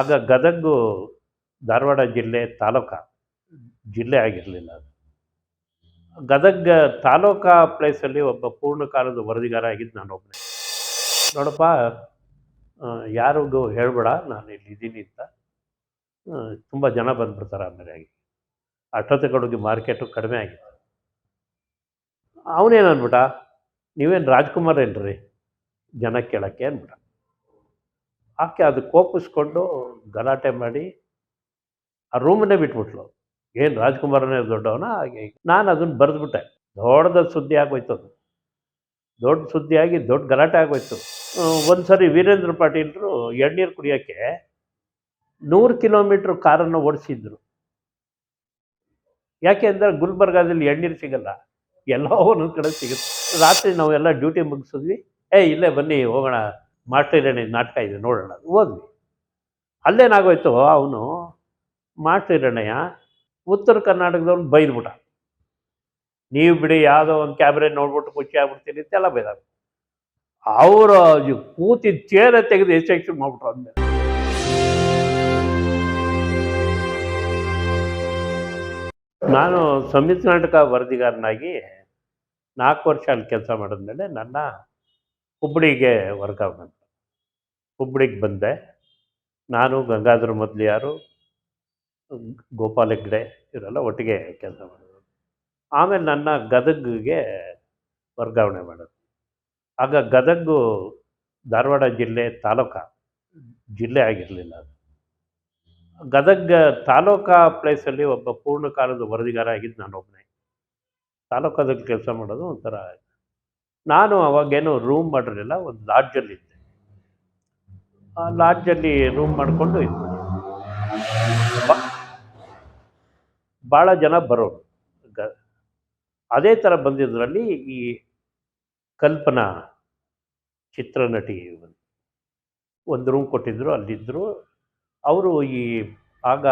ಆಗ ಗದಗು ಧಾರವಾಡ ಜಿಲ್ಲೆ ತಾಲೂಕ, ಜಿಲ್ಲೆ ಆಗಿರಲಿಲ್ಲ ಅದು. ಗದಗ ತಾಲೂಕಾ ಪ್ಲೇಸಲ್ಲಿ ಒಬ್ಬ ಪೂರ್ಣಕಾಲದ ವರದಿಗಾರ ಆಗಿದ್ದು ನಾನು ಒಬ್ಬನೇ. ನೋಡಪ್ಪ ಯಾರಿಗೂ ಹೇಳ್ಬೇಡ, ನಾನು ಇಲ್ಲಿ ಇದ್ದೀನಿ ಅಂತ. ತುಂಬ ಜನ ಬಂದ್ಬಿಡ್ತಾರೆ ಆಮೇಲೆ ಆಗಿ ಅಷ್ಟೊತ್ತಿಗೆ ಮಾರ್ಕೆಟು ಕಡಿಮೆ ಆಗಿತ್ತು. ಅವನೇನು ಅಂದ್ಬಿಟ್ಟ ನೀವೇನು ರಾಜ್ಕುಮಾರ್ ಏನ್ರಿ? ಜನ ಕೇಳೋಕ್ಕೆ ಅಂದ್ಬಿಟ್ಟ ಆಕೆ ಅದು ಕೋಪಿಸ್ಕೊಂಡು ಗಲಾಟೆ ಮಾಡಿ ಆ ರೂಮನ್ನೇ ಬಿಟ್ಬಿಟ್ಲು. ಏನು ರಾಜ್ಕುಮಾರನೇ ದೊಡ್ಡವನ? ಹಾಗೆ ನಾನು ಅದನ್ನು ಬರೆದ್ಬಿಟ್ಟೆ. ದೊಡ್ಡದ ಸುದ್ದಿ ಆಗೋಯ್ತು ಅದು. ದೊಡ್ಡ ಸುದ್ದಿಯಾಗಿ ದೊಡ್ಡ ಗಲಾಟೆ ಆಗೋಯ್ತು. ಒಂದು ಸರಿ ವೀರೇಂದ್ರ ಪಾಟೀಲರು ಎಣ್ಣೀರು ಕುಡಿಯೋಕ್ಕೆ ನೂರು ಕಿಲೋಮೀಟ್ರ್ ಕಾರನ್ನು ಓಡಿಸಿದ್ರು. ಯಾಕೆ ಅಂದರೆ ಗುಲ್ಬರ್ಗಾದಲ್ಲಿ ಎಣ್ಣೀರು ಸಿಗಲ್ಲ. ಎಲ್ಲೋ ಒಂದೊಂದು ಕಡೆ ಸಿಗುತ್ತೆ. ರಾತ್ರಿ ನಾವೆಲ್ಲ ಡ್ಯೂಟಿ ಮುಗಿಸಿದ್ವಿ. ಏ, ಇಲ್ಲೇ ಬನ್ನಿ, ಹೋಗೋಣ. ಹಿರಣಿ ನಾಟಕ ಇದೆ, ನೋಡೋಣ. ಹೋದ್ವಿ. ಅಲ್ಲೇನಾಗೋಯ್ತು, ಅವನು ಮಾಸ್ಟರ್ ಹಿರಣ್ಣಯ್ಯ ಉತ್ತರ ಕರ್ನಾಟಕದವ್ನು ಬೈದ್ಬಿಟ್ಟ. ನೀವು ಬಿಡಿ, ಯಾವುದೋ ಒಂದು ಕ್ಯಾಮ್ರೆ ನೋಡ್ಬಿಟ್ಟು ಖುಷಿ ಆಗ್ಬಿಡ್ತೀನಿ ಅಂತೆಲ್ಲ ಬೈದ ಅವರ ಕೂತಿದ್ದ ಚೇರ ತೆಗೆದು ಎಕ್ಸ್ಟ್ರಾಕ್ಷನ್ ಮಾಡ್ಬಿಟ್ರು ಅಂದ್ಮೇಲೆ ನಾನು ಸಂಯುಕ್ತ ನಾಟಕ ವರದಿಗಾರನಾಗಿ ನಾಲ್ಕು ವರ್ಷ ಅಲ್ಲಿ ಕೆಲಸ ಮಾಡಿದ್ಮೇಲೆ ನನ್ನ ಹುಬ್ಬಳ್ಳಿಗೆ ವರ್ಗಾವಣೆ. ಹುಬ್ಬಳ್ಳಿಗೆ ಬಂದೆ. ನಾನು, ಗಂಗಾಧರ ಮೊದಲಿಯಾರು ಗೋಪಾಲ್ ಹೆಗ್ಡೆ ಇವರೆಲ್ಲ ಒಟ್ಟಿಗೆ ಕೆಲಸ ಮಾಡೋದು ಆಮೇಲೆ ನನ್ನ ಗದಗಿಗೆ ವರ್ಗಾವಣೆ ಮಾಡೋದು ಆಗ ಗದಗು ಧಾರವಾಡ ಜಿಲ್ಲೆ ತಾಲೂಕ, ಜಿಲ್ಲೆ ಆಗಿರಲಿಲ್ಲ ಅದು. ಗದಗ ತಾಲೂಕಾ ಪ್ಲೇಸಲ್ಲಿ ಒಬ್ಬ ಪೂರ್ಣಕಾಲದ ವರದಿಗಾರ ಆಗಿದ್ದು ನಾನು ಒಬ್ಬನೇ. ತಾಲೂಕಾದಲ್ಲಿ ಕೆಲಸ ಮಾಡೋದು ಒಂಥರ ನಾನು ಅವಾಗೇನು ರೂಮ್ ಮಾಡಿರಲಿಲ್ಲ, ಒಂದು ಲಾಡ್ಜಲ್ಲಿ ಲಾಡ್ಜಲ್ಲಿ ರೂಮ್ ಮಾಡಿಕೊಂಡು ಇದು ಭಾಳ ಜನ ಬರೋರು. ಅದೇ ಥರ ಬಂದಿದ್ದರಲ್ಲಿ ಈ ಕಲ್ಪನಾ ಚಿತ್ರನಟಿ ಒಂದು ರೂಮ್ ಕೊಟ್ಟಿದ್ದರು ಅಲ್ಲಿದ್ದರು ಅವರು ಈ ಆಗ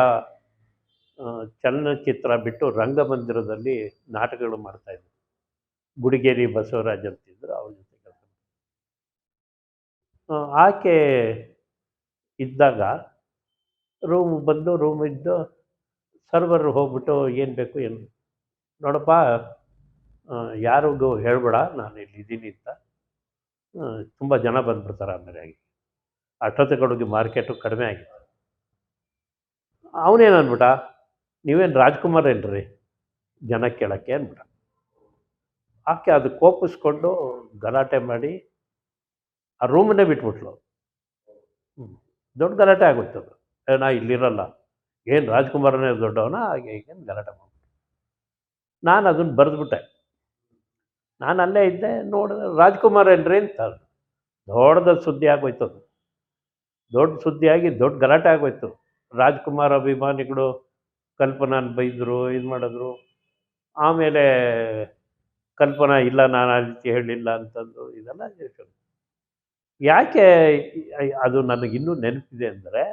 ಚಲನಚಿತ್ರ ಬಿಟ್ಟು ರಂಗಮಂದಿರದಲ್ಲಿ ನಾಟಕಗಳು ಮಾಡ್ತಾಯಿದ್ರು ಗುಡಿಗೇರಿ ಬಸವರಾಜ್ ಅಂತಿದ್ದರು ಅವ್ರ ಜೊತೆ ಕೆಲಸ ಆಕೆ ಇದ್ದಾಗ ರೂಮ್ ಬಂದು ರೂಮ್ ಇದ್ದು ಸರ್ವರ್ ಹೋಗ್ಬಿಟ್ಟು ಏನು ಬೇಕು ಏನು ನೋಡಪ್ಪ ಯಾರಿಗೂ ಹೇಳ್ಬೇಡ, ನಾನು ಇಲ್ಲಿ ಇದ್ದೀನಿ ಅಂತ. ತುಂಬ ಜನ ಬಂದ್ಬಿಡ್ತಾರೆ ಆಮೇಲೆ ಆಗಿ ಅಷ್ಟೊತ್ತಿಗೆ ಮಾರ್ಕೆಟು ಕಡಿಮೆ ಆಗಿದೆ. ಅವನೇನು ಅಂದ್ಬಿಟ್ಟ ನೀವೇನು ರಾಜ್ಕುಮಾರ್ ಏನ್ರಿ? ಜನ ಕೇಳೋಕ್ಕೆ ಅಂದ್ಬಿಟ್ಟ ಆಕೆ ಅದು ಕೋಪಿಸ್ಕೊಂಡು ಗಲಾಟೆ ಮಾಡಿ ಆ ರೂಮನ್ನೇ ಬಿಟ್ಬಿಟ್ಲು. ದೊಡ್ಡ ಗಲಾಟೆ ಆಗುತ್ತೆ ಅದು. ನಾ ಇಲ್ಲಿರಲ್ಲ. ಏನು ರಾಜ್ಕುಮಾರನೇ ದೊಡ್ಡವನ? ಹಾಗೆ ಹೀಗೆ ಗಲಾಟೆ ಮಾಡ್ಬಿಟ್ಟು ನಾನು ಅದನ್ನು ಬರೆದ್ಬಿಟ್ಟೆ. ನಾನು ಅಲ್ಲೇ ಇದ್ದೆ, ನೋಡಿದೆ, ರಾಜ್ಕುಮಾರ್ ಏನ್ರಿ ಅಂತ ದೊಡ್ಡದ ಸುದ್ದಿ ಆಗೋಯ್ತು ಅದು. ದೊಡ್ಡ ಸುದ್ದಿಯಾಗಿ ದೊಡ್ಡ ಗಲಾಟೆ ಆಗೋಯ್ತು. ರಾಜ್ಕುಮಾರ್ ಅಭಿಮಾನಿಗಳು ಕಲ್ಪನಾನ ಬೈದರು, ಇದು ಮಾಡಿದ್ರು. ಆಮೇಲೆ ಕಲ್ಪನಾ ಇಲ್ಲ, ನಾನು ಆ ರೀತಿ ಹೇಳಿಲ್ಲ ಅಂತಂದು, ಇದೆಲ್ಲ ಯಾಕೆ ಅದು ನನಗಿನ್ನೂ ನೆನಪಿದೆ ಅಂದರೆ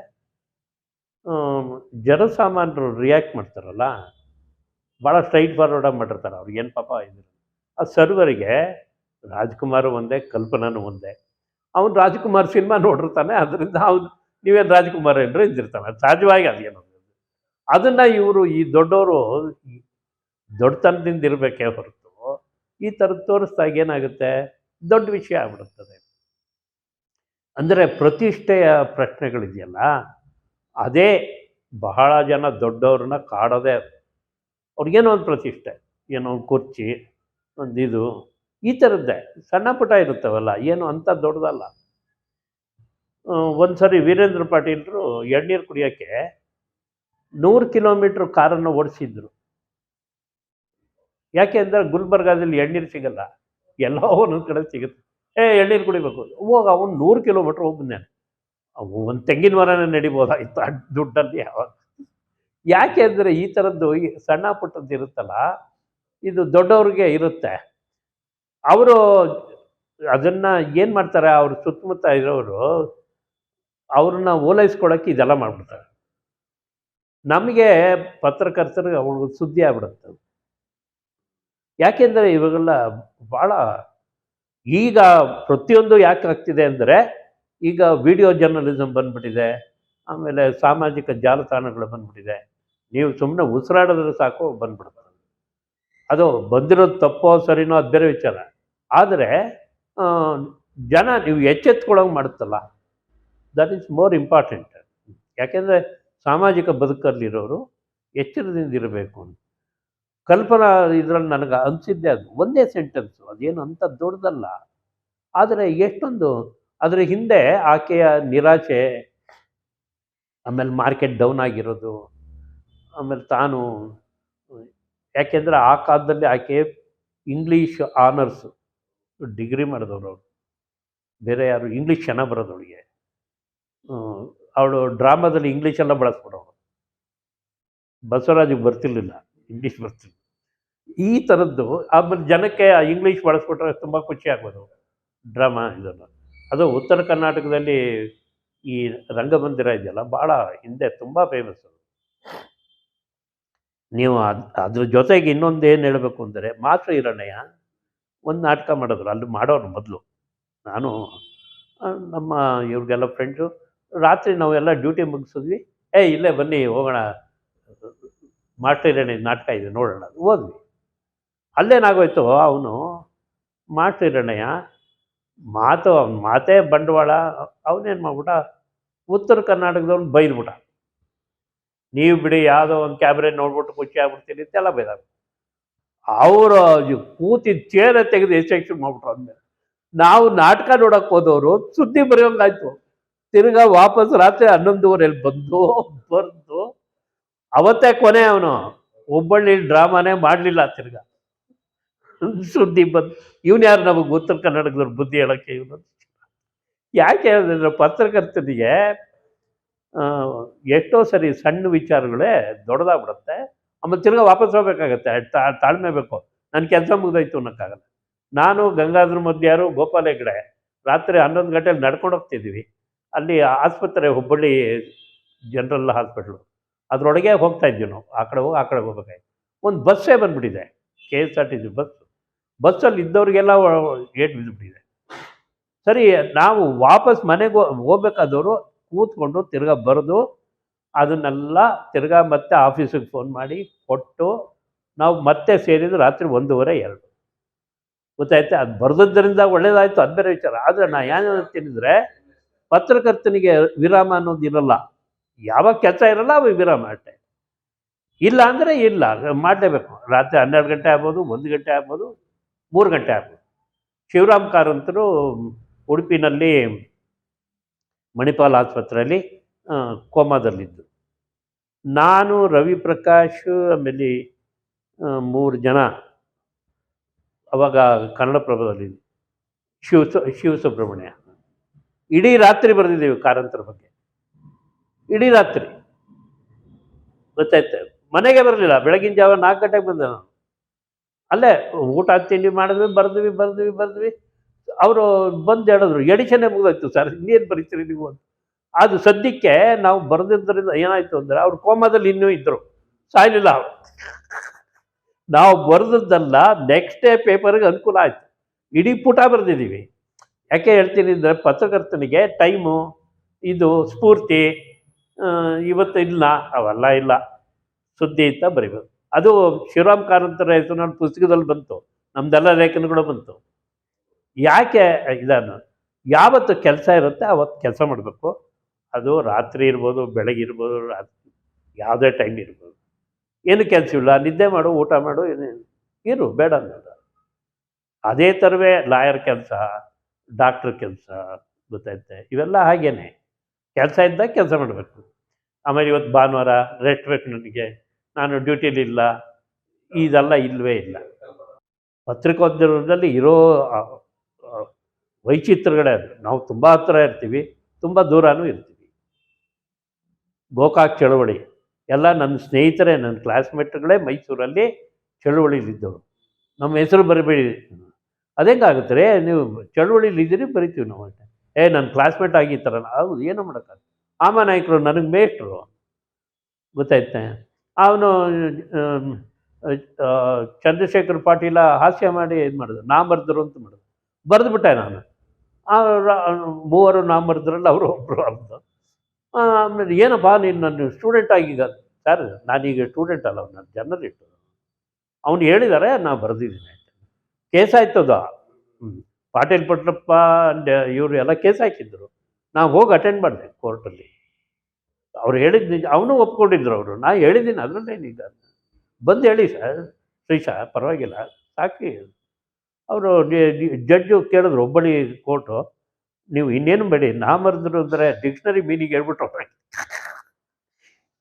ಜನಸಾಮಾನ್ಯರು ರಿಯಾಕ್ಟ್ ಮಾಡ್ತಾರಲ್ಲ, ಭಾಳ ಸ್ಟ್ರೈಟ್ ಫಾರ್ವರ್ಡಾಗಿ ಮಾಡಿರ್ತಾರೆ ಅವ್ರಿಗೆ ಏನು ಪಾಪ ಇದು? ಆ ಸರ್ವರಿಗೆ, ರಾಜ್ಕುಮಾರ್ ಒಂದೇ, ಕಲ್ಪನಾನು ಒಂದೇ. ಅವನು ರಾಜ್ಕುಮಾರ್ ಸಿನಿಮಾ ನೋಡಿರ್ತಾನೆ, ಅದರಿಂದ ಅವನು, ನೀವೇನು ರಾಜ್ಕುಮಾರ್ ಏನ್ರಿ ಇದ್ದಿರ್ತಾನೆ ಸಹಜವಾಗಿ ಅದೇನು ಅದನ್ನು ಇವರು, ಈ ದೊಡ್ಡವರು ದೊಡ್ಡತನದಿಂದ ಇರಬೇಕೇ ಹೊರತು, ಈ ಥರದ್ದು ತೋರಿಸ್ದಾಗ ಏನಾಗುತ್ತೆ? ದೊಡ್ಡ ವಿಷಯ ಆಗ್ಬಿಡುತ್ತದೆ. ಅಂದರೆ ಪ್ರತಿಷ್ಠೆಯ ಪ್ರಶ್ನೆಗಳಿದೆಯಲ್ಲ, ಅದೇ ಬಹಳ ಜನ ದೊಡ್ಡವ್ರನ್ನ ಕಾಡೋದೇ. ಅವ್ರಿಗೇನೋ ಒಂದು ಪ್ರತಿಷ್ಠೆ, ಏನೋ ಒಂದು ಕುರ್ಚಿ, ಒಂದು ಇದು, ಈ ಥರದ್ದೇ. ಸಣ್ಣ ಪುಟ ಇರುತ್ತವಲ್ಲ, ಏನು ಅಂಥ ದೊಡ್ಡದಲ್ಲ. ಒಂದು ಸರಿ ವೀರೇಂದ್ರ ಪಾಟೀಲರು ಎಳ್ನೀರು ಕುಡಿಯೋಕ್ಕೆ ನೂರು ಕಿಲೋಮೀಟ್ರ್ ಕಾರನ್ನು ಓಡಿಸಿದ್ರು. ಯಾಕೆ ಅಂದರೆ ಗುಲ್ಬರ್ಗಾದಲ್ಲಿ ಎಳ್ನೀರು ಸಿಗಲ್ಲ, ಎಲ್ಲೋ ಒಂದೊಂದು ಕಡೆ ಸಿಗುತ್ತೆ. ಏ ಎಳ್ಳೀರು ಕುಡಿಬೇಕು. ಹೋಗ ಅವನು ನೂರು ಕಿಲೋಮೀಟ್ರ್ ಹೋಗಿ ಬಂದಾನೆ. ಒಂದು ತೆಂಗಿನ ಮರನೇ ನಡಿಬೋದಾಗಿತ್ತು ಆ ದುಡ್ಡಲ್ಲಿ ಯಾವಾಗ ಯಾಕೆ ಅಂದರೆ ಈ ಥರದ್ದು ಸಣ್ಣ ಪುಟ್ಟದ್ದು ಇರುತ್ತಲ್ಲ, ಇದು ದೊಡ್ಡವ್ರಿಗೆ ಇರುತ್ತೆ. ಅವರು ಅದನ್ನು ಏನು ಮಾಡ್ತಾರೆ, ಅವ್ರ ಸುತ್ತಮುತ್ತ ಇರೋರು, ಅವ್ರನ್ನ ಓಲೈಸ್ಕೊಳಕ್ಕೆ ಇದೆಲ್ಲ ಮಾಡಿಬಿಡ್ತಾರೆ. ನಮಗೆ ಪತ್ರಕರ್ತರಿಗೆ ಅವಳು ಸುದ್ದಿ ಆಗ್ಬಿಡುತ್ತೆ. ಯಾಕೆಂದರೆ ಇವಾಗೆಲ್ಲ ಭಾಳ ಈಗ ಪ್ರತಿಯೊಂದು ಯಾಕೆ ಆಗ್ತಿದೆ ಅಂದರೆ, ಈಗ ವಿಡಿಯೋ ಜರ್ನಲಿಸಮ್ ಬಂದ್ಬಿಟ್ಟಿದೆ, ಆಮೇಲೆ ಸಾಮಾಜಿಕ ಜಾಲತಾಣಗಳು ಬಂದ್ಬಿಟ್ಟಿದೆ. ನೀವು ಸುಮ್ಮನೆ ಉಸಿರಾಡಿದ್ರೆ ಸಾಕು ಬಂದ್ಬಿಡ್ತಾರೆ ಅದು ಬಂದಿರೋದು ತಪ್ಪೋ ಸರಿನೋ ಅದು ಬೇರೆ ವಿಚಾರ. ಆದರೆ ಜನ ನೀವು ಎಚ್ಚೆತ್ಕೊಳ್ಳೋಂಗೆ ಮಾಡುತ್ತಲ್ಲ. ದಟ್ ಈಸ್ ಮೋರ್ ಇಂಪಾರ್ಟೆಂಟ್ ಯಾಕೆಂದರೆ ಸಾಮಾಜಿಕ ಬದುಕಲ್ಲಿರೋರು ಎಚ್ಚರದಿಂದ ಇರಬೇಕು ಅಂತ. ಕಲ್ಪನಾ ಇದರಲ್ಲಿ ನನಗೆ ಅನಿಸಿದ್ದೆ ಅದು. ಒಂದೇ ಸೆಂಟೆನ್ಸು ಅದೇನು ಅಂತ ದೊಡ್ಡದಲ್ಲ. ಆದರೆ ಎಷ್ಟೊಂದು ಅದರ ಹಿಂದೆ ಆಕೆಯ ನಿರಾಶೆ, ಆಮೇಲೆ ಮಾರ್ಕೆಟ್ ಡೌನ್ ಆಗಿರೋದು, ಆಮೇಲೆ ತಾನು, ಯಾಕೆಂದರೆ ಆ ಕಾಲದಲ್ಲಿ ಆಕೆ ಇಂಗ್ಲೀಷ್ ಆನರ್ಸು ಡಿಗ್ರಿ ಮಾಡಿದವರು ಅವರು ಬೇರೆ ಯಾರು ಇಂಗ್ಲೀಷ್ ಚೆನ್ನಾಗಿ ಬರೋದು ಅವಳಿಗೆ. ಅವಳು ಡ್ರಾಮಾದಲ್ಲಿ ಇಂಗ್ಲೀಷೆಲ್ಲ ಬಳಸ್ಬಿಡೋರು. ಬಸವರಾಜಿಗೆ ಬರ್ತಿರ್ಲಿಲ್ಲ. ಇಂಗ್ಲೀಷ್ ಬರ್ತೀವಿ ಈ ಥರದ್ದು ಆಮೇಲೆ ಜನಕ್ಕೆ ಇಂಗ್ಲೀಷ್ ಬಳಸ್ಕೊಟ್ರೆ ತುಂಬ ಖುಷಿ ಆಗ್ಬೋದು. ಡ್ರಾಮಾ ಇದನ್ನು ಅದು ಉತ್ತರ ಕರ್ನಾಟಕದಲ್ಲಿ ಈ ರಂಗಮಂದಿರ ಇದೆಯಲ್ಲ ಭಾಳ ಹಿಂದೆ ತುಂಬ ಫೇಮಸ್ ನೀವು ಅದು, ಅದ್ರ ಜೊತೆಗೆ ಇನ್ನೊಂದು ಏನು ಹೇಳಬೇಕು ಅಂದರೆ ಮಾತ್ರ ಹಿರಣ್ಣಯ್ಯ ಒಂದು ನಾಟಕ ಮಾಡಿದ್ರು. ಅಲ್ಲಿ ಮಾಡೋರು ಮೊದಲು. ನಾನು ನಮ್ಮ ಇವ್ರಿಗೆಲ್ಲ ಫ್ರೆಂಡ್ಸು ರಾತ್ರಿ ನಾವೆಲ್ಲ ಡ್ಯೂಟಿ ಮುಗಿಸಿದ್ವಿ. ಏ, ಇಲ್ಲೇ ಬನ್ನಿ, ಹೋಗೋಣ. ಮಾಸ್ಟರ್ ನಾಟಕ ಇದೆ, ನೋಡೋಣ ಹೋದ್ವಿ. ಅಲ್ಲೇನಾಗೋಯ್ತು, ಅವನು ಮಾಸ್ಟರ್ ಹಿರಣ್ಯ ಮಾತು, ಅವ್ನ ಮಾತೇ ಬಂಡವಾಳ, ಅವನೇನು ಮಾಡ್ಬಿಟ್ಟ, ಉತ್ತರ ಕರ್ನಾಟಕದವ್ನು ಬೈದ್ಬಿಟ್ಟ. ನೀವು ಬಿಡಿ, ಯಾವುದೋ ಒಂದು ಕ್ಯಾಮ್ರೆ ನೋಡ್ಬಿಟ್ಟು ಖುಷಿ ಆಗ್ಬಿಡ್ತೀನಿ ಅಂತೆಲ್ಲ ಬೈದಾಗ ಅವರು ಕೂತಿದ್ದ ಚೇರ ತೆಗೆದು ಎಕ್ಸ್ಟೆನ್ಷನ್ ಮಾಡ್ಬಿಟ್ರು ಅಂದ್ಮೇಲೆ ನಾವು ನಾಟಕ ನೋಡಕ್ಕೆ ಹೋದವರು, ಸುದ್ದಿ ಬರೆಯೋಂಗಾಯ್ತು. ತಿರ್ಗಾ ವಾಪಸ್ ರಾತ್ರಿ ಹನ್ನೊಂದುವರೆಯಲ್ಲಿ ಬಂದು ಬಂದು ಅವತ್ತೇ ಕೊನೆ ಅವನು. ಹುಬ್ಬಳ್ಳಿ ಡ್ರಾಮಾನೇ ಮಾಡಲಿಲ್ಲ ತಿರ್ಗ. ಸುದ್ದಿ ಬಂದು ಇವನು ಯಾರು ನಮಗೆ ಉತ್ತರ ಕನ್ನಡದವ್ರು ಬುದ್ಧಿ ಹೇಳೋಕ್ಕೆ ಇವನು ಯಾಕೆ ಹೇಳಿದ್ರೆ ಪತ್ರಕರ್ತನಿಗೆ ಎಷ್ಟೋ ಸರಿ ಸಣ್ಣ ವಿಚಾರಗಳೇ ದೊಡ್ಡದಾಗ್ಬಿಡುತ್ತೆ. ಆಮೇಲೆ ತಿರ್ಗ ವಾಪಸ್ ಹೋಗ್ಬೇಕಾಗತ್ತೆ. ತಾಳ್ಮೆ ಬೇಕು. ನನ್ನ ಕೆಲಸ ಮುಗ್ದಾಯ್ತು ಅನ್ನೋಕ್ಕಾಗಲ್ಲ. ನಾನು ಗಂಗಾಧರ ಮಧ್ಯಾರು ಗೋಪಾಲ ಹೆಗ್ಡೆ. ರಾತ್ರಿ ಹನ್ನೊಂದು ಗಂಟೆಲಿ ನಡ್ಕೊಂಡು ಹೋಗ್ತಿದ್ವಿ. ಅಲ್ಲಿ ಆಸ್ಪತ್ರೆ ಹುಬ್ಬಳ್ಳಿ ಜನರಲ್ ಹಾಸ್ಪಿಟ್ಲು. ಅದರೊಳಗೆ ಹೋಗ್ತಾ ಇದ್ವಿ ನಾವು. ಆ ಕಡೆ ಹೋಗಿ, ಆ ಕಡೆ ಹೋಗ್ಬೇಕಾಯ್ತು. ಒಂದು ಬಸ್ಸೇ ಬಂದುಬಿಟ್ಟಿದೆ. K S R T C bus ಬಸ್ಸಲ್ಲಿ ಇದ್ದವ್ರಿಗೆಲ್ಲ ಗೇಟ್ ಬಿದ್ದುಬಿಟ್ಟಿದೆ ಸರಿ, ನಾವು ವಾಪಸ್ ಮನೆಗೆ ಹೋಗ್ಬೇಕಾದವರು ಕೂತ್ಕೊಂಡು ತಿರ್ಗಾ ಬರೆದು ಅದನ್ನೆಲ್ಲ ತಿರ್ಗಾ ಮತ್ತೆ ಆಫೀಸಿಗೆ ಫೋನ್ ಮಾಡಿ ಕೊಟ್ಟು ನಾವು ಮತ್ತೆ ಸೇರಿದ್ದು ರಾತ್ರಿ ಒಂದೂವರೆ, ಎರಡು. ಗೊತ್ತಾಯ್ತು? ಅದು ಬರೆದದ್ದರಿಂದ ಒಳ್ಳೇದಾಯಿತು. ಅದು ವಿಚಾರ. ಆದರೆ ನಾನು ಏನು ಹೇಳ್ತೀನಿದ್ರೆ ಪತ್ರಕರ್ತನಿಗೆ ವಿರಾಮ ಅನ್ನೋದು ಇರಲ್ಲ. ಯಾವಾಗ ಕೆಲಸ ಇರಲ್ಲ ಅವಾಗ ವಿರಾಮ ಅಷ್ಟೇ ಇಲ್ಲ ಅಂದರೆ ಇಲ್ಲ, ಮಾಡಲೇಬೇಕು. ರಾತ್ರಿ ಹನ್ನೆರಡು ಗಂಟೆ ಆಗ್ಬೋದು, ಒಂದು ಗಂಟೆ ಆಗ್ಬೋದು, ಮೂರು ಗಂಟೆ ಆಗ್ಬೋದು. ಶಿವರಾಮ್ ಕಾರಂತರು ಉಡುಪಿನಲ್ಲಿ ಮಣಿಪಾಲ್ ಆಸ್ಪತ್ರೆಯಲ್ಲಿ ಕೋಮಾದಲ್ಲಿದ್ದು ನಾನು ರವಿ ಪ್ರಕಾಶ್ ಆಮೇಲೆ ಮೂರು ಜನ ಅವಾಗ ಕನ್ನಡಪ್ರಭದಲ್ಲಿ, ಶಿವ ಶಿವ ಸುಬ್ರಹ್ಮಣ್ಯ ಇಡೀ ರಾತ್ರಿ ಬರೆದಿದ್ದೀವಿ ಕಾರಂತರ ಬಗ್ಗೆ. ಇಡೀ ರಾತ್ರಿ. ಗೊತ್ತಾಯ್ತು? ಮನೆಗೆ ಬರಲಿಲ್ಲ. ಬೆಳಗಿನ ಜಾವ ನಾಲ್ಕು ಗಂಟೆಗೆ ಬಂದೆ ನಾನು. ಅಲ್ಲೇ ಊಟ ತಿಂಡಿ ಮಾಡಿದ್ವಿ, ಬರೆದ್ವಿ ಬರೆದ್ವಿ ಬರೆದ್ವಿ. ಅವರು ಬಂದು ಹೇಳಿದ್ರು ಎಡಿಷನ್ನೇ ಮುಗಿದೋಯ್ತು ಸರ್, ಇನ್ನೇನು ಬರೀತೀರಿ ನೀವು? ಅಂತ. ಅದು ಸದ್ಯಕ್ಕೆ ನಾವು ಬರೆದಿದ್ದರಿಂದ ಏನಾಯ್ತು ಅಂದರೆ, ಅವ್ರು ಕೋಮಾದಲ್ಲಿ ಇನ್ನೂ ಇದ್ದರು ಸಾಯಲಿಲ್ಲ ಅವರು. ನಾವು ಬರೆದದ್ದಲ್ಲ ನೆಕ್ಸ್ಟ್ ಡೇ ಪೇಪರ್ಗೆ ಅನುಕೂಲ ಆಯಿತು. ಇಡೀ ಪುಟ ಬರೆದಿದ್ದೀವಿ. ಯಾಕೆ ಹೇಳ್ತೀನಿ ಅಂದರೆ, ಪತ್ರಕರ್ತನಿಗೆ ಟೈಮು ಇದು, ಸ್ಫೂರ್ತಿ ಇವತ್ತು ಇಲ್ಲ ಅವೆಲ್ಲ ಇಲ್ಲ. ಸುದ್ದಿ ಅಂತ ಬರಿಬೇಕು ಅದು ಶಿವರಾಮ್ ಕಾರಂತರ ಹೆಸರು ನನ್ನ ಪುಸ್ತಕದಲ್ಲಿ ಬಂತು. ನಮ್ದೆಲ್ಲ ಲೇಖನಗಳು ಬಂತು. ಯಾಕೆ ಇದನ್ನು ಯಾವತ್ತು ಕೆಲಸ ಇರುತ್ತೆ, ಅವತ್ತು ಕೆಲಸ ಮಾಡಬೇಕು. ಅದು ರಾತ್ರಿ ಇರ್ಬೋದು, ಬೆಳಗ್ಗೆ ಇರ್ಬೋದು, ರಾತ್ರಿ ಯಾವುದೇ ಟೈಮ್ ಇರ್ಬೋದು. ಏನು ಕೆಲಸ ಇಲ್ಲ, ನಿದ್ದೆ ಮಾಡು, ಊಟ ಮಾಡು ಏನೇನು ಇರು, ಬೇಡ ಅನ್ನೋದು. ಅದೇ ಥರವೇ ಲಾಯರ್ ಕೆಲಸ, ಡಾಕ್ಟ್ರ್ ಕೆಲಸ ಗೊತ್ತೈತೆ ಇವೆಲ್ಲ ಹಾಗೇನೆ. ಕೆಲಸ ಇದ್ದಾಗ ಕೆಲಸ ಮಾಡಬೇಕು. ಆಮೇಲೆ ಇವತ್ತು ಭಾನುವಾರ ರೆಸ್ಟ್ ಬೇಕು ನನಗೆ. ನಾನು ಡ್ಯೂಟಿಲಿಲ್ಲ ಇದೆಲ್ಲ ಇಲ್ಲವೇ ಇಲ್ಲ. ಪತ್ರಿಕೋದ್ಯಮದಲ್ಲಿ ಇರೋ ಆ, ಅದು. ನಾವು ತುಂಬ ಹತ್ರ ಇರ್ತೀವಿ ತುಂಬ ದೂರನೂ ಇರ್ತೀವಿ. ಗೋಕಾಕ್ ಚಳವಳಿ. ಎಲ್ಲ ನನ್ನ ಸ್ನೇಹಿತರೇ ನನ್ನ ಕ್ಲಾಸ್ಮೇಟ್ಗಳೇ ಮೈಸೂರಲ್ಲಿ ಚಳುವಳಿಲಿದ್ದವರು ನಮ್ಮ ಹೆಸರು ಬರಬೇಡಿ. ಅದೇಂಗಾಗುತ್ತೆ ನೀವು ಚಳುವಳಿಲಿದ್ದೀರಿ ಬರಿತೀವಿ ನಾವು. ಅಂತ ಏ ನನ್ನ ಕ್ಲಾಸ್ಮೇಟ್ ಆಗಿತ್ತಾರಲ್ಲ ಹೌದು, ಏನೋ ಮಾಡೋಕ್ಕಾಗ ಆಮ ನಾಯಕರು ನನಗೆ ಮೇಷ್ಟ್ರು. ಗೊತ್ತಾಯ್ತೆ? ಅವನು ಚಂದ್ರಶೇಖರ್ ಪಾಟೀಲ ಹಾಸ್ಯ ಮಾಡಿ ಇದು ಮಾಡಿದ್ರು ನಾ ಬರೆದ್ರು ಅಂತ ಮಾಡಿದ್ರು ಬರೆದ್ಬಿಟ್ಟೆ ನಾನು. ಮೂವರು ನಾ ಬರೆದ್ರಲ್ಲ, ಅವರು ಒಬ್ಬರು ಅಂತ ಆಮೇಲೆ ಏನಪ್ಪ, ನೀನು ನನ್ನ ಸ್ಟೂಡೆಂಟ್ ಆಗೀಗ ಸರ್ ನಾನೀಗ ಸ್ಟೂಡೆಂಟ್ ಅಲ್ಲ, ನಾನು ಜರ್ನಲಿಸ್ಟ್ ಅವ್ನು ಹೇಳಿದ್ದಾರೆ ನಾನು ಬರೆದಿದ್ದೀನಿ ಕೇಸ್ ಆಯ್ತದ? ಹ್ಞೂ ಪಾಟೀಲ್ ಪುಟ್ಟಪ್ಪ ಇವರು ಎಲ್ಲ ಕೇಸ್ ಹಾಕಿದ್ರು. ನಾವು ಹೋಗಿ ಅಟೆಂಡ್ ಮಾಡಿದೆ ಕೋರ್ಟಲ್ಲಿ. ಅವ್ರು ಹೇಳಿದ ನಿಜ, ಅವನು ಒಪ್ಕೊಂಡಿದ್ರು ಅವರು. ನಾ ಹೇಳಿದ್ದೀನಿ ಅದರಲ್ಲೇನಿದ್ದ ಬಂದು ಹೇಳಿ ಸರ್ ಶ್ರೀಶಾ ಪರವಾಗಿಲ್ಲ, ಸಾಕಿ. ಅವರು ಜಡ್ಜು ಕೇಳಿದ್ರು ಒಬ್ಬಳಿ ಕೋರ್ಟು, ನೀವು ಇನ್ನೇನು ಬೇಡಿ, ನಾ ಮರೆದ್ರು ಅಂದರೆ ಡಿಕ್ಷನರಿ ಮೀನಿಗೆ ಹೇಳ್ಬಿಟ್ಟು.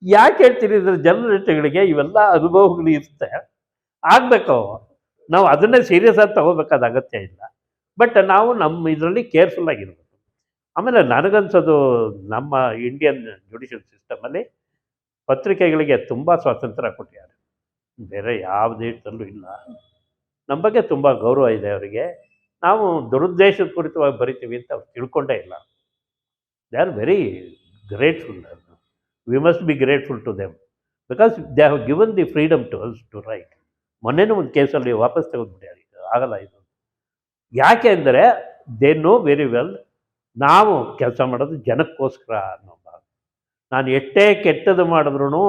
ಯಾಕೆ ಹೇಳ್ತೀರಿ ಇದ್ರ ಜರ್ನಲಿಸ್ಟ್ಗಳಿಗೆ ಇವೆಲ್ಲ ಅನುಭವಗಳು ಇರುತ್ತೆ. ಆಗಬೇಕು ನಾವು ಅದನ್ನೇ ಸೀರಿಯಸ್ ಆಗಿ ತಗೋಬೇಕಾದ ಅಗತ್ಯ ಇಲ್ಲ. ಬಟ್ ನಾವು ನಮ್ಮ ಇದರಲ್ಲಿ ಕೇರ್ಫುಲ್ ಆಗಿರ್ಬೇಕು. ಆಮೇಲೆ ನನಗನ್ಸೋದು ನಮ್ಮ ಇಂಡಿಯನ್ ಜುಡಿಷಿಯಲ್ ಸಿಸ್ಟಮಲ್ಲಿ ಪತ್ರಿಕೆಗಳಿಗೆ ತುಂಬ ಸ್ವಾತಂತ್ರ್ಯ ಕೊಟ್ಟಿದ್ದಾರೆ. ಬೇರೆ ಯಾವ ದೇಶದಲ್ಲೂ ಇಲ್ಲ. ನಮ್ಮ ಬಗ್ಗೆ ತುಂಬ ಗೌರವ ಇದೆ ಅವರಿಗೆ. ನಾವು ದುರುದ್ದೇಶದ ಕುರಿತವಾಗಿ ಬರಿತೀವಿ ಅಂತ ಅವ್ರು ತಿಳ್ಕೊಂಡೇ ಇಲ್ಲ. They are very grateful we must be grateful to them because they have given the freedom to us to write ಮೊನ್ನೆನೂ ಒಂದು ಕೇಸಲ್ಲಿ ವಾಪಸ್ ತೆಗೆದುಬಿಟ್ಟಾರೆ. ಆಗಲ್ಲ ಇದು. ಯಾಕೆ ಅಂದರೆ ದೇ ನೋ ವೆರಿ ವೆಲ್ ನಾವು ಕೆಲಸ ಮಾಡೋದು ಜನಕ್ಕೋಸ್ಕರ ಅನ್ನೋ ಭಾವ ನಾನು ಎಷ್ಟೇ ಕೆಟ್ಟದ್ದು ಮಾಡಿದ್ರೂ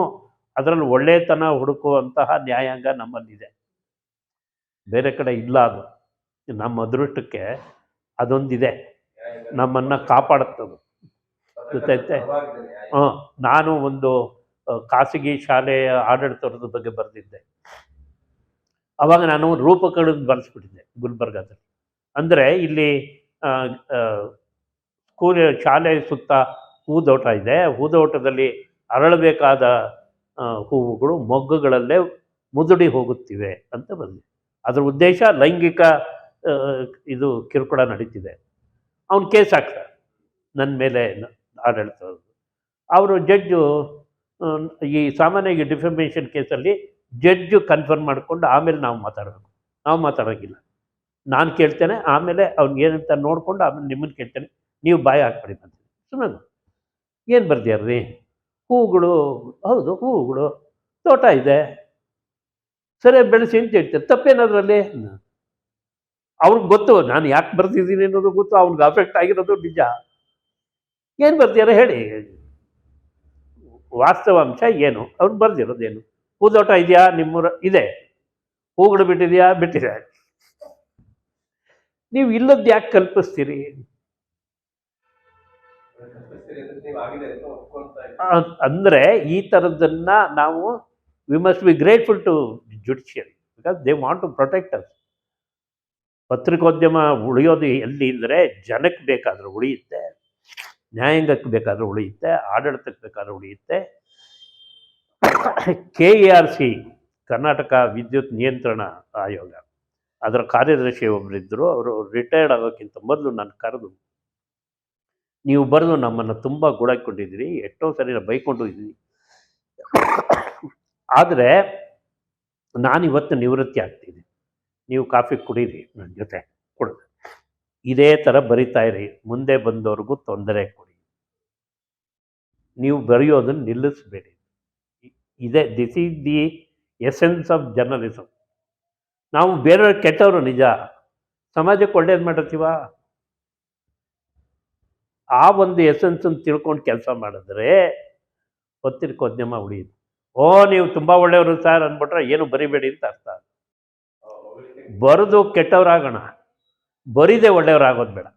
ಅದರಲ್ಲಿ ಒಳ್ಳೆತನ ಹುಡುಕುವಂತಹ ನ್ಯಾಯಾಂಗ ನಮ್ಮಲ್ಲಿದೆ. ಬೇರೆ ಕಡೆ ಇಲ್ಲ ಅದು. ನಮ್ಮ ಅದೃಷ್ಟಕ್ಕೆ ಅದೊಂದಿದೆ. ನಮ್ಮನ್ನು ಕಾಪಾಡುತ್ತದು. ಗೊತ್ತೈತೆ ಹಾಂ, ನಾನು ಒಂದು ಖಾಸಗಿ ಶಾಲೆಯ ಆಡಳಿತದ ಬಗ್ಗೆ ಬರೆದಿದ್ದೆ. ಅವಾಗ ನಾನು ರೂಪಕಗಳನ್ನು ಬರೆಸ್ಬಿಟ್ಟಿದ್ದೆ ಗುಲ್ಬರ್ಗಾದಲ್ಲಿ. ಅಂದರೆ ಇಲ್ಲಿ ಸ್ಕೂಲ್, ಶಾಲೆ ಸುತ್ತ ಹೂದೋಟ ಇದೆ. ಹೂದೋಟದಲ್ಲಿ ಅರಳಬೇಕಾದ ಹೂವುಗಳು ಮೊಗ್ಗುಗಳಲ್ಲೇ ಮುದುಡಿ ಹೋಗುತ್ತಿವೆ ಅಂತ ಬಂದಿದೆ. ಅದರ ಉದ್ದೇಶ ಲೈಂಗಿಕ ಇದು ಕಿರುಕುಳ ನಡೀತಿದೆ. ಅವನು ಕೇಸ್ ಹಾಕ್ತಾರೆ. ನನ್ನ ಮೇಲೆ ಆಡಳಿತ ಅವರು ಜಡ್ಜು ಈ ಸಾಮಾನ್ಯವಾಗಿ ಡಿಫಮೇಷನ್ ಕೇಸಲ್ಲಿ ಜಡ್ಜು ಕನ್ಫರ್ಮ್ ಮಾಡಿಕೊಂಡು ಆಮೇಲೆ ನಾವು ಮಾತಾಡಬೇಕು. ನಾವು ಮಾತಾಡೋಂಗಿಲ್ಲ. ನಾನು ಕೇಳ್ತೇನೆ, ಆಮೇಲೆ ಅವ್ನು ಏನಂತ ನೋಡಿಕೊಂಡು ಆಮೇಲೆ ನಿಮ್ಮನ್ನು ಕೇಳ್ತೇನೆ. ನೀವು ಬಾಯಿ ಹಾಕ್ಬಿಡಿ ಅಂತ ಸುಮ್ಮನೆ ಏನು ಬರ್ದ್ಯಾರ್ರಿ ಹೂಗಳು, ಹೌದು, ಹೂಗಳು, ತೋಟ ಇದೆ. ಸರಿ ಬೆಳೆಸಿ ಅಂತ ಹೇಳ್ತಾರೆ ತಪ್ಪೇನಾದ್ರಲ್ಲಿ? ಅವ್ರಿಗೆ ಗೊತ್ತು, ನಾನು ಯಾಕೆ ಬರ್ತಿದ್ದೀನಿ ಅನ್ನೋದು ಗೊತ್ತು, ಅವ್ನಿಗೆ ಅಫೆಕ್ಟ್ ಆಗಿರೋದು ನಿಜ. ಏನು ಬರ್ತೀಯಾರ ಹೇಳಿ ವಾಸ್ತವಾಂಶ ಏನು? ಅವ್ರು ಬರ್ದಿರೋದೇನು? ಹೂದೋಟ ಇದೆಯಾ? ನಿಮ್ಮೂರ ಇದೆ. ಹೂಗಳು ಬಿಟ್ಟಿದೆಯಾ? ಬಿಟ್ಟಿದೆ. ನೀವು ಇಲ್ಲದ್ದು ಯಾಕೆ ಕಲ್ಪಿಸ್ತೀರಿ? ಅಂದರೆ ಈ ಥರದ್ದನ್ನ ನಾವು we must be grateful to judicial because they want to protect us ಪತ್ರಿಕೋದ್ಯಮ ಉಳಿಯೋದು ಎಲ್ಲಿ ಅಂದರೆ ಜನಕ್ಕೆ ಬೇಕಾದ್ರೆ ಉಳಿಯುತ್ತೆ, ನ್ಯಾಯಾಂಗಕ್ಕೆ ಬೇಕಾದ್ರೆ ಉಳಿಯುತ್ತೆ, ಆಡಳಿತಕ್ಕೆ ಬೇಕಾದ್ರೆ ಉಳಿಯುತ್ತೆ. K E R C Karnataka ವಿದ್ಯುತ್ ನಿಯಂತ್ರಣ ಆಯೋಗ. ಅದರ ಕಾರ್ಯದರ್ಶಿ ಒಬ್ಬರಿದ್ದರು ಅವರು ರಿಟೈರ್ಡ್ ಆಗೋಕ್ಕಿಂತ ಮೊದಲು ನಾನು ಕರೆದು, ನೀವು ಬರೆದು ನಮ್ಮನ್ನು ತುಂಬ ಗುಡಾಕೊಂಡಿದ್ದೀರಿ ಎಷ್ಟೋ ಸರಿ ಬೈಕೊಂಡು ಇದ್ದೀನಿ. ಆದರೆ ನಾನು ಇವತ್ತು ನಿವೃತ್ತಿ ಆಗ್ತೀನಿ. ನೀವು ಕಾಫಿ ಕುಡೀರಿ ನನ್ನ ಜೊತೆ ಕೊಡು ಇದೇ ಥರ ಬರಿತಾ ಇರಿ, ಮುಂದೆ ಬಂದವ್ರಿಗೂ ತೊಂದರೆ ಕೊಡಿ. ನೀವು ಬರೆಯೋದನ್ನು ನಿಲ್ಲಿಸಬೇಡಿ. ಇದೇ this is the essence of journalism ನಾವು ಬೇರೆಯವ್ರು ಕೆಟ್ಟವರು ನಿಜ. ಸಮಾಜಕ್ಕೆ ಒಳ್ಳೇದು ಮಾಡಿರ್ತೀವ ಆ ಒಂದು ಎಸೆನ್ಸನ್ನು ತಿಳ್ಕೊಂಡು ಕೆಲಸ ಮಾಡಿದ್ರೆ ಪತ್ರಿಕೋದ್ಯಮ ಉಳಿಯುತ್ತೆ. ಓ, ನೀವು ತುಂಬ ಒಳ್ಳೆಯವರು ಸರ್ ಅಂದ್ಬಿಟ್ರೆ ಏನು ಬರಿಬೇಡಿ ಅಂತ ಅರ್ಥ ಬರೆದು ಕೆಟ್ಟವರಾಗೋಣ. ಬರೀದೆ ಒಳ್ಳೆಯವರಾಗೋದು ಬೇಡ.